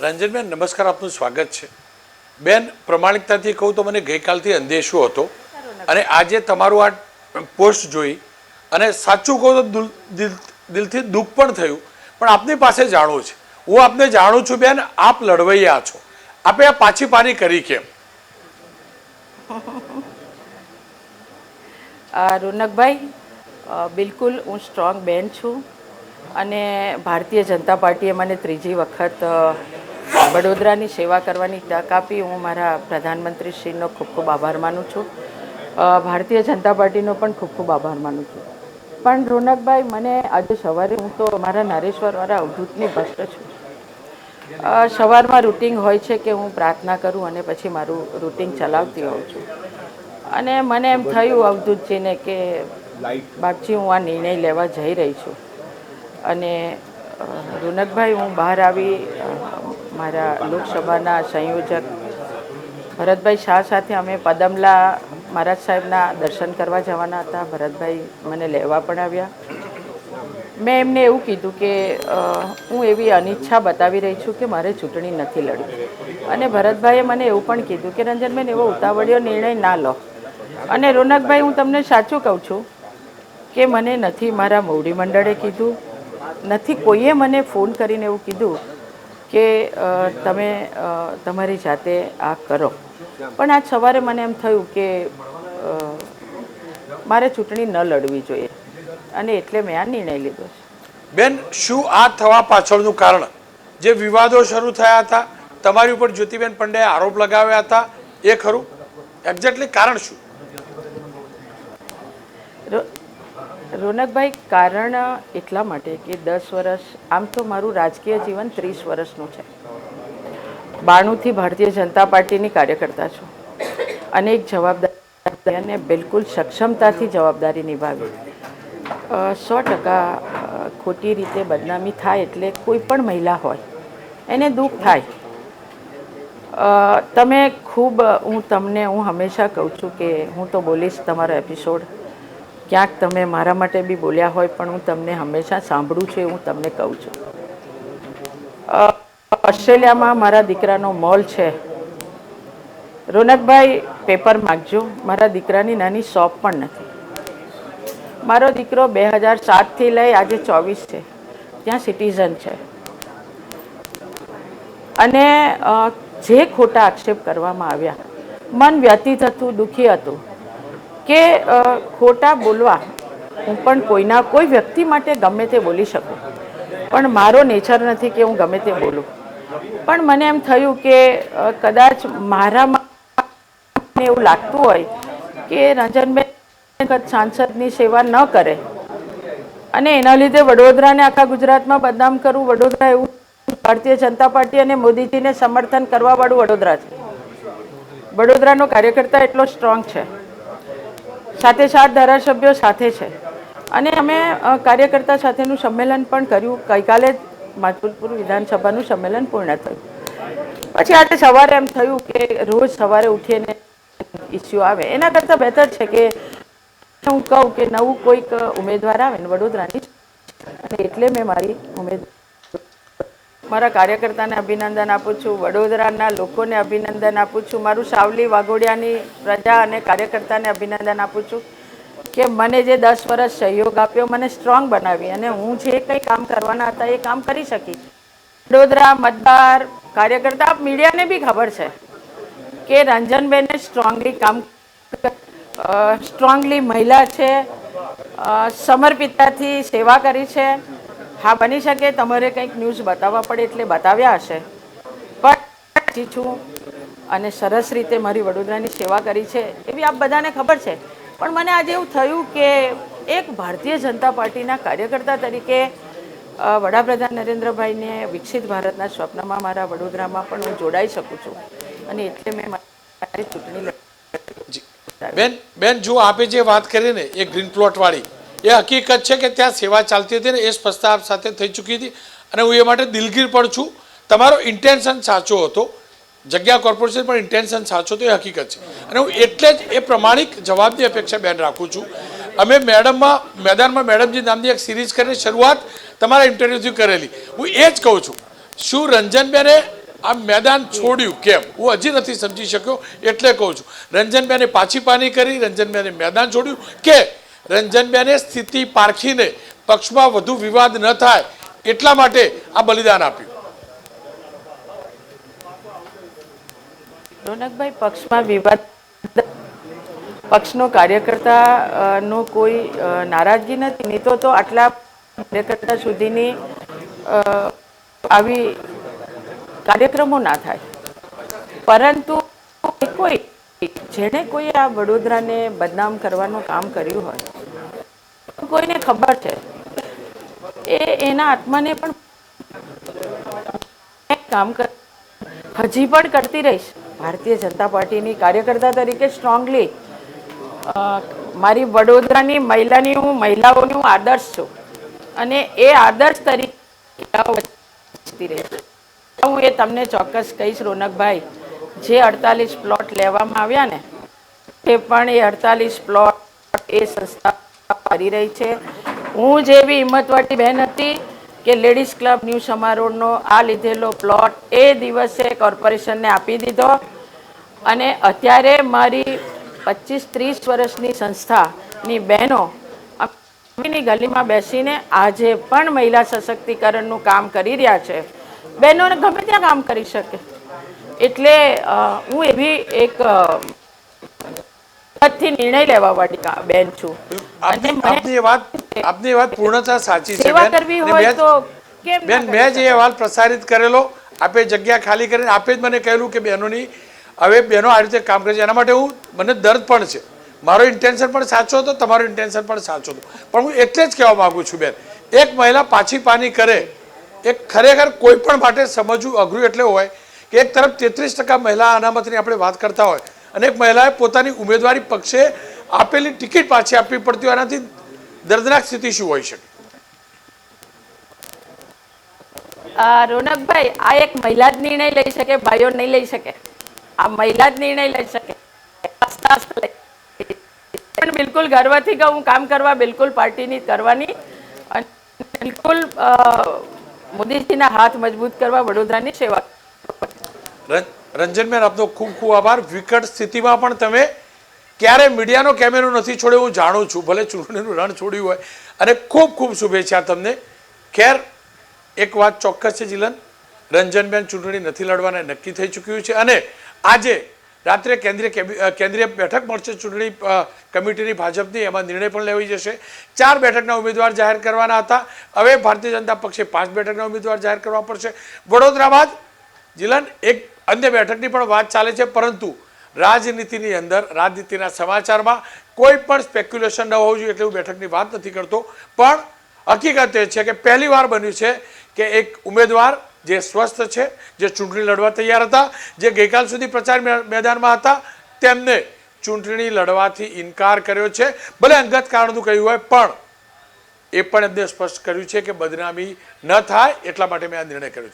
રંજનબેન નમસ્કાર આપનું સ્વાગત છે. બેન પ્રમાણિકતાથી કહું તો મને ગઈકાલથી અંદેશો હતો અને આજે તમારું આ પોસ્ટ જોઈ અને સાચું કહું તો દુલ- દિલ- દિલથી દુઃખ પણ થયું. પણ આપની પાસે જાણવું છે. હું આપને જાણું છું બેન આપ લડવૈયા છો. આપે આ પાછી પાની કરી કેમ? રોનકભાઈ બિલકુલ હું સ્ટ્રોંગ બેન છું. અને ભારતીય જનતા પાર્ટીએ મને ત્રીજી વખત વડોદરાની સેવા કરવાની તક આપી હું મારા પ્રધાનમંત્રીશ્રીનો ખૂબ ખૂબ આભાર માનું છું. ભારતીય જનતા પાર્ટીનો પણ ખૂબ ખૂબ આભાર માનું છું. પણ રોનકભાઈ, મને આજે સવારે હું તો મારા નારેશ્વરવાળા અવધૂતની ભક્ત છું. સવારમાં રૂટિન હોય છે કે હું પ્રાર્થના કરું અને પછી મારું રૂટિન ચલાવતી હોઉં છું. અને મને એમ થયું અવધૂતજીને કે બાપજી, હું આ નિર્ણય લેવા જઈ રહી છું. અને રોનકભાઈ, હું બહાર આવી મારા લોકસભાના સંયોજક ભરતભાઈ શાહ સાથે અમે પદમલા મહારાજ સાહેબના દર્શન કરવા જવાના હતા. ભરતભાઈ મને લેવા પણ આવ્યા. મેં એમને એવું કીધું કે હું એવી અનિચ્છા બતાવી રહી છું કે મારે ચૂંટણી નથી લડવી. અને ભરતભાઈએ મને એવું પણ કીધું કે રંજનબેન એવો ઉતાવળિયો નિર્ણય ના લો. અને રોનકભાઈ, હું તમને સાચું કહું છું કે, મને નથી મારા મોવડી મંડળે કીધું. નથી, કોઈએ મને ફોન કરીને એવું કીધું કે તમે તમારી જાતે આ કરો. પણ આજ સવારે મને એમ થયું કે મારે ચૂંટણી ન લડવી જોઈએ. અને એટલે મેં આ નિર્ણય લીધો છે. બેન શું આ થવા પાછળનું કારણ? જે વિવાદો શરૂ થયા હતા તમારી ઉપર જ્યોતિબેન પંડ્યાએ આરોપ લગાવ્યા હતા એ ખરું? એક્ઝેક્ટલી કારણ શું? રોનકભાઈ, કારણ એટલા માટે કે દસ વર્ષ, આમ તો મારું રાજકીય જીવન ત્રીસ વર્ષનું છે. બાણુંથી ભારતીય જનતા પાર્ટીની કાર્યકર્તા છું. અને જવાબદારી અને બિલકુલ સક્ષમતાથી જવાબદારી નિભાવી. સો ટકા ખોટી રીતે બદનામી થાય એટલે કોઈ પણ મહિલા હોય, એને દુઃખ થાય. તમે ખૂબ, હું તમને, હું હંમેશા કહું છું કે હું તો બોલીશ તમારો એપિસોડ. ક્યાંક તમે મારા માટે બી બોલ્યા હોય, પણ હું તમને હંમેશા સાંભળું છું, હું તમને કહું છું. ઓસ્ટ્રેલિયામાં મારા દીકરાનો મોલ છે. રોનકભાઈ પેપર માગજો. મારા દીકરાની નાની શોપ પણ નથી. મારો દીકરો બે હજાર સાતથી લઈ આજે ચોવીસ છે. ત્યાં સિટીઝન છે. અને જે ખોટા આક્ષેપ કરવામાં આવ્યા, મન વ્યતીત હતું, દુઃખી હતું. કે ખોટા બોલવા હું પણ કોઈના કોઈ વ્યક્તિ માટે ગમે તે બોલી શકું. પણ મારો નેચર નથી કે હું ગમે તે બોલું. પણ મને એમ થયું કે કદાચ મારામાં એવું લાગતું હોય કે રંજનબેન સાંસદની સેવા ન કરે. અને એના લીધે વડોદરાને આખા ગુજરાતમાં બદનામ કરવું વડોદરા એવું ભારતીય જનતા પાર્ટી અને મોદીજીને સમર્થન કરવાવાળું વડોદરા છે. વડોદરાનો કાર્યકર્તા એટલો સ્ટ્રોંગ છે. સાથે સાત ધારાસભ્યો સાથે છે. અને અમે કાર્યકર્તા સાથેનું સંમેલન પણ કર્યું. ગઈકાલે જ માધપુરપુર વિધાનસભાનું સંમેલન પૂર્ણ થયું. પછી આજે સવારે એમ થયું કે રોજ સવારે ઉઠીને ઇસ્યુ આવે. એના કરતાં બહેતર છે કે હું કહું કે નવું કોઈક ઉમેદવાર આવે ને વડોદરાની અને એટલે મેં મારી ઉમેદ મારા કાર્યકર્તાને અભિનંદન આપું છું, વડોદરાના લોકોને અભિનંદન આપું છું, મારું સાવલી વાઘોડિયાની પ્રજા અને કાર્યકર્તાને અભિનંદન આપું છું કે મને જે દસ વર્ષ સહયોગ આપ્યો, મને સ્ટ્રોંગ બનાવી અને હું જે કંઈ કામ કરવાના હતા એ કામ કરી શકી. વડોદરા મતદાર કાર્યકર્તા મીડિયાને બી ખબર છે કે રંજનબેને સ્ટ્રોંગલી કામ સ્ટ્રોંગલી મહિલા છે સમર્પિતતાથી સેવા કરી છે હા, બની શકે, તમારે કંઈક ન્યૂઝ બતાવવા પડે એટલે બતાવ્યા હશે. પણ છું અને સરસ રીતે મારી વડોદરાની સેવા કરી છે, એવી આપ બધાને ખબર છે. પણ મને આજે એવું થયું કે એક ભારતીય જનતા પાર્ટીના કાર્યકર્તા તરીકે વડાપ્રધાન નરેન્દ્રભાઈને વિકસિત ભારતના સ્વપ્નમાં મારા વડોદરામાં પણ હું જોડાઈ શકું છું. અને એટલે મેં ચૂંટણી બેન બેન, જો આપે જે વાત કરી ને, એ ગ્રીન પ્લોટ વાળી એ હકીકત છે કે ત્યાં સેવા ચાલતી હતી ને એ સ્પષ્ટતા આપ સાથે થઈ ચૂકી હતી. અને હું એ માટે દિલગીર પણ છું. તમારો ઇન્ટેન્શન સાચો હતો. જગ્યા કોર્પોરેશન પણ ઇન્ટેન્શન સાચો હતો, એ હકીકત છે. અને હું એટલે જ એ પ્રમાણિક જવાબની અપેક્ષા બેન રાખું છું. અમે મેડમમાં, મેદાનમાં મેડમજી નામની એક સિરીઝ કરીને શરૂઆત તમારા ઇન્ટરવ્યુથી કરેલી. હું એ જ કહું છું. શું રંજનબેને આ મેદાન છોડ્યું? કેમ? હું હજી નથી સમજી શક્યો એટલે કહું છું. રંજનબેને પાછી પાની કરી, રંજનબેને મેદાન છોડ્યું કે રંજનબેને સ્થિતિ પારખીને પક્ષમાં વધુ વિવાદ ન થાય એટલા માટે આ બલિદાન આપ્યું. રોનકભાઈ, પક્ષમાં વિવાદ પક્ષનો કાર્યકર્તા નો કોઈ નારાજગી નથી, નહીં તો તો આટલા કાર્યકર્તા સુધીની આવી કાર્યક્રમો ના થાય. પરંતુ કોઈ જેણે કોઈ આ વડોદરાને બદનામ કરવાનું કામ કર્યું હોય, કોઈને ખબર છે? એ એના આત્માને પણ કામ કર, હજી પણ કરતી રહીશ. ભારતીય જનતા પાર્ટીની કાર્યકર્તા તરીકે સ્ટ્રોંગલી મારી વડોદરાની મહિલાની હું મહિલાઓની હું આદર્શ છું. અને એ આદર્શ તરીકે હું એ તમને ચોક્કસ કહીશ, રોનકભાઈ જે અડતાલીસ પ્લોટ લેવામાં આવ્યા ને તે પણ એ અડતાલીસ પ્લોટ એ સંસ્થા કરી રહી છે. હું જેવી હિંમતવાટી બહેન હતી કે લેડીઝ ક્લબ ન્યૂ સમારોહનો આ લીધેલો પ્લોટ એ દિવસે કોર્પોરેશનને આપી દીધો. અને અત્યારે મારી પચીસ ત્રીસ વર્ષની સંસ્થાની બહેનો અમીની ગલીમાં બેસીને આજે પણ મહિલા સશક્તિકરણનું કામ કરી રહ્યા છે. બહેનોને ગમે ત્યાં કામ કરી શકે. એટલે હું એવી એક થી નિર્ણય લેવા વાળી બેન છું. આપની વાત આપની વાત પૂર્ણતા સાચી છે સેવા બેન. કરવી હોય તો કેમ બેન મેં જે અહેવાલ પ્રસારિત કરેલો આપે જગ્યા ખાલી કરીને આપે જ મને કહેલું કે બહેનોની હવે બહેનો આ રીતે કામ કરે છે. એના માટે હું મને દર્દ પણ છે. મારો ઇન્ટેન્શન પણ સાચો હતો તમારો ઇન્ટેન્શન પણ સાચો હતો. પણ હું એટલે જ કહેવા માગું છું બેન. એક મહિલા પાછી પાની કરે એક ખરેખર કોઈ પણ માટે સમજવું અઘરું એટલે હોય. કે એક તરફ તેત્રીસ ટકા મહિલા અનામતની આપણે વાત કરતા હોય, અને એક મહિલાએ પોતાની ઉમેદવારી પક્ષે આપેલી ટિકિટ પાછી આપવી પડતી હોય એનાથી દર્દનાક સ્થિતિ શું હોઈ શકે? રોનકભાઈ, આ એક મહિલા જ નિર્ણય લઈ શકે, ભાઈઓ નહીં લઈ શકે? આ મહિલા જ નિર્ણય લઈ શકે. પણ બિલકુલ ગર્વથી કહું કામ કરવા બિલકુલ પાર્ટીની કરવાની. બિલકુલ મોદીજીના હાથ મજબૂત કરવા વડોદરાની સેવા રંજનબેન આપનો ખૂબ ખૂબ આભાર. વિકટ સ્થિતિમાં પણ તમે ક્યારે મીડિયાનો કેમેરો નથી છોડ્યો હું જાણું છું. ભલે ચૂંટણીનું રણ છોડ્યું હોય. અને ખૂબ ખૂબ શુભેચ્છા તમને. ખેર, એક વાત ચોક્કસ છે જીલન. રંજનબેન ચૂંટણી નથી લડવાના, નક્કી થઈ ચૂક્યું છે. અને આજે રાત્રે કેન્દ્રીય કેન્દ્રીય બેઠક મળશે. ચૂંટણી કમિટીની ભાજપની. એમાં નિર્ણય પણ લેવાઈ જશે. ચાર બેઠકના ઉમેદવાર જાહેર કરવાના હતા. હવે ભારતીય જનતા પક્ષે પાંચ બેઠકના ઉમેદવાર જાહેર કરવા પડશે. વડોદરા બાદ જીલન, એક અન્ય બેઠકની પણ વાત ચાલે છે, પરંતુ રાજનીતિની અંદર, રાજનીતિના સમાચારમાં કોઈ પણ સ્પેક્યુલેશન ન હોવું જોઈએ એટલે હું બેઠકની વાત નથી કરતો. પણ હકીકત એ છે કે પહેલીવાર બન્યું છે કે એક ઉમેદવાર જે સ્વસ્થ છે, જે ચૂંટણી લડવા તૈયાર હતા, જે ગઈકાલ સુધી પ્રચાર મેદાનમાં હતા, તેમને ચૂંટણી લડવાથી ઇનકાર કર્યો છે. ભલે અંગત કારણનું કહ્યું હોય, પણ એ પણ એમને સ્પષ્ટ કર્યું છે કે બદનામી ન થાય એટલા માટે મેં આ નિર્ણય કર્યો